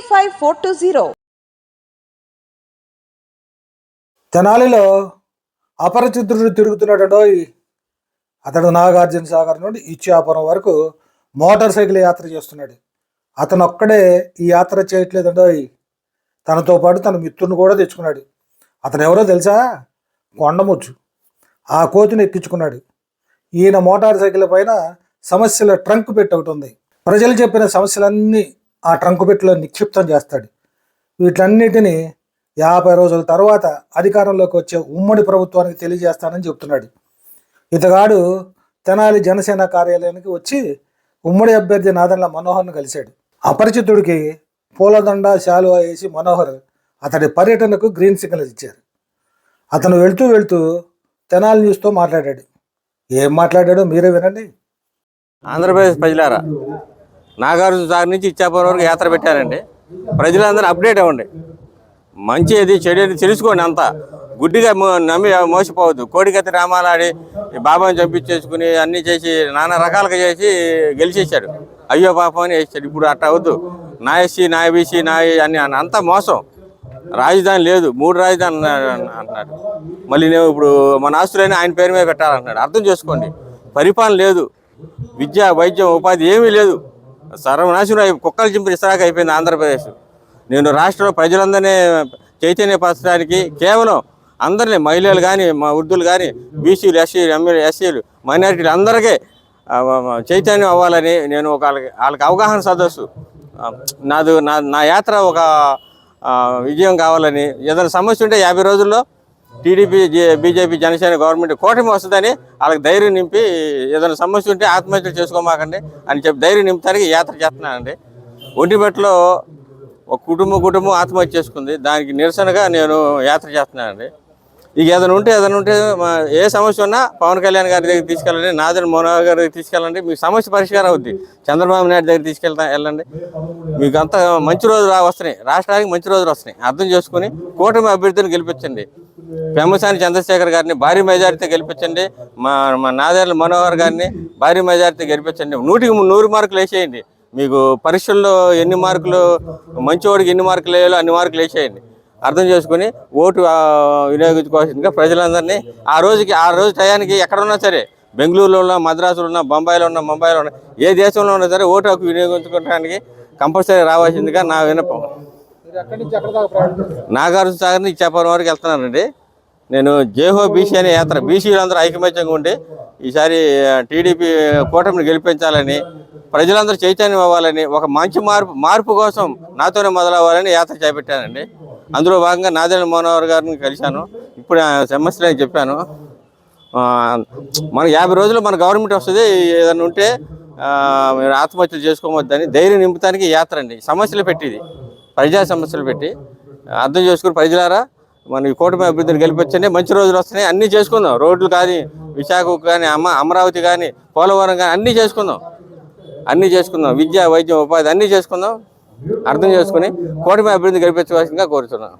five four two zero. తెనాలిలో అపరిచితుడు తిరుగుతున్నాడు అతడు నాగార్జున సాగర్ నుండి ఇచ్చాపురం వరకు మోటార్ సైకిల్ యాత్ర చేస్తున్నాడు. అతను ఒక్కడే ఈ యాత్ర చేయట్లేదండోయ్ తనతో పాటు తన మిత్రుని కూడా తెచ్చుకున్నాడు. అతను ఎవరో తెలుసా? కొండముచ్చు. ఆ కోతిని ఎక్కించుకున్నాడు. ఈయన మోటార్ సైకిల్ పైన సమస్యల ట్రంక్ పెట్టి ఒకటి ఉంది. ప్రజలు చెప్పిన సమస్యలన్నీ ఆ ట్రంక్ పెట్టులో నిక్షిప్తం చేస్తాడు. వీటన్నిటిని యాభై రోజుల తర్వాత అధికారంలోకి వచ్చే ఉమ్మడి ప్రభుత్వానికి తెలియజేస్తానని చెప్తున్నాడు. ఇతగాడు తెనాలి జనసేన కార్యాలయానికి వచ్చి ఉమ్మడి అభ్యర్థి నాదన్ల మనోహర్ను కలిశాడు. అపరిచితుడికి పూలదండ శాలువా వేసి మనోహర్ అతడి పర్యటనకు గ్రీన్ సిగ్నల్ ఇచ్చారు. అతను వెళ్తూ వెళ్తూ తెనాలి న్యూస్తో మాట్లాడాడు. ఏం మాట్లాడాడో మీరే వినండి. ఆంధ్రప్రదేశ్ ప్రజలారా నాగార్జున సాగర్ నుంచి ఇచ్చాపురం వరకు యాత్ర పెట్టారండి ప్రజలందరూ అప్డేట్ అవ్వండి. మంచి ఏది చెడు ఏది తెలుసుకోండి అంతా. గుడ్డిగా మో- నమ్మి మోసపోవద్దు. కోడికత్తి రామాలాడి ఈ బాబాని చంపించేసుకుని అన్నీ చేసి నానా రకాలుగా చేసి గెలిచేశాడు. అయ్యో పాపం అని వేసాడు ఇప్పుడు అట్ట అవద్దు నా ఎస్సీ నా బీసీ నా అని అన్న- అంతా మోసం. రాజధాని లేదు. మూడు రాజధాని అన్నాడు అంటున్నాడు. మళ్ళీ నేను ఇప్పుడు మన ఆస్తులైనా ఆయన పేరు మీద పెట్టాలంటున్నాడు. అర్థం చేసుకోండి. పరిపాలన లేదు. విద్య వైద్యం ఉపాధి ఏమీ లేదు. సర్వనాశనం అయి కుక్కలు చింపిన ఇస్తాక అయిపోయింది ఆంధ్రప్రదేశ్. నేను రాష్ట్రంలో ప్రజలందరినీ చైతన్యపరచడానికి కేవలం అందరినీ మహిళలు కానీ మా వృద్ధులు కానీ బీసీలు ఎస్సీలు ఎమ్మెల్యే ఎస్సీలు మైనారిటీలు అందరికీ చైతన్యం అవ్వాలని నేను ఒక వాళ్ళకి వాళ్ళకి అవగాహన సదస్సు. నాదు నాది నా నా యాత్ర ఒక విజయం కావాలని. ఏదైనా సమస్య ఉంటే యాభై రోజుల్లో టీడీపీ బీజేపీ జనసేన గవర్నమెంట్ కూటమి వస్తుందని వాళ్ళకి ధైర్యం నింపి ఏదైనా సమస్య ఉంటే ఆత్మహత్యలు చేసుకోమాకండి అని చెప్పి ధైర్యం నింపడానికి యాత్ర చేస్తున్నానండి. ఒంటిమెట్లో ఒక కుటుంబం కుటుంబం ఆత్మహత్య చేసుకుంది. దానికి నిరసనగా నేను యాత్ర చేస్తున్నానండి. ఇక ఏదైనా ఉంటే ఏదైనా ఉంటే ఏ సమస్య ఉన్నా పవన్ కళ్యాణ్ గారి దగ్గర తీసుకెళ్ళండి నాదన్ మనోహర్ గారి దగ్గర తీసుకెళ్ళండి. మీకు సమస్య పరిష్కారం అవుద్ది. చంద్రబాబు నాయుడు దగ్గర తీసుకెళ్తా వెళ్ళండి. మీకు అంత మంచి రోజులు వస్తున్నాయి. రాష్ట్రానికి మంచి రోజులు వస్తున్నాయి. అర్థం చేసుకుని కూటమి అభ్యర్థిని గెలిపించండి. పెమ్మసాని చంద్రశేఖర్ గారిని భారీ మెజారిటీ గెలిపించండి. మా మా నాదేళ్ళ మనోహర్ గారిని భారీ మెజారిటీ గెలిపించండి. నూటికి నూరు మార్కులు వేసేయండి. మీకు పరీక్షల్లో ఎన్ని మార్కులు మంచివాడికి ఎన్ని మార్కులు వేయాలో అన్ని మార్కులు వేసేయండి. అర్థం చేసుకుని ఓటు వినియోగించుకోవాల్సిందిగా ప్రజలందరినీ ఆ రోజుకి ఆ రోజు టయానికి ఎక్కడున్నా సరే బెంగళూరులో ఉన్నా మద్రాసులో ఉన్నా బొంబాయిలో ఉన్నా ముంబైలో ఉన్నా ఏ దేశంలో ఉన్నా సరే ఓటు హక్కు వినియోగించుకోవడానికి కంపల్సరీ రావాల్సిందిగా నా వినపం నాగార్జున సాగర్ నుంచి ఇచ్చాపురం వరకు వెళ్తున్నానండి. నేను జేహో బీసీ అనే యాత్ర బీసీలందరూ ఐకమత్యంగా ఉండి ఈసారి టీడీపీ కూటమిని గెలిపించాలని ప్రజలందరూ చైతన్యం అవ్వాలని ఒక మంచి మార్పు మార్పు కోసం నాతోనే మొదలవ్వాలని యాత్ర చేపట్టానండి. అందులో భాగంగా నాదేళ్ళ మనోహర్ గారిని కలిశాను. ఇప్పుడు ఆ సమస్యలు అని చెప్పాను మనకు మన యాభై రోజులు మన గవర్నమెంట్ వస్తుంది ఏదైనా ఉంటే మీరు ఆత్మహత్యలు చేసుకోవద్దని ధైర్యం నింపుతానికి ఈ యాత్ర అండి. సమస్యలు పెట్టిది. ప్రజా సమస్యలు పెట్టి అర్థం చేసుకుని ప్రజలారా మనం ఈ కూటమి అభివృద్ధిని గెలిపించండి మంచి రోజులు వస్తున్నాయి అన్నీ చేసుకుందాం. రోడ్లు కానీ విశాఖకు కానీ అమ్మ అమరావతి కానీ పోలవరం కానీ అన్నీ చేసుకుందాం. అన్నీ చేసుకుందాం. విద్య వైద్యం ఉపాధి అన్నీ చేసుకుందాం. అర్థం చేసుకుని కూటమి అభివృద్ధి గెలిపించవలసిందిగా కోరుతున్నాం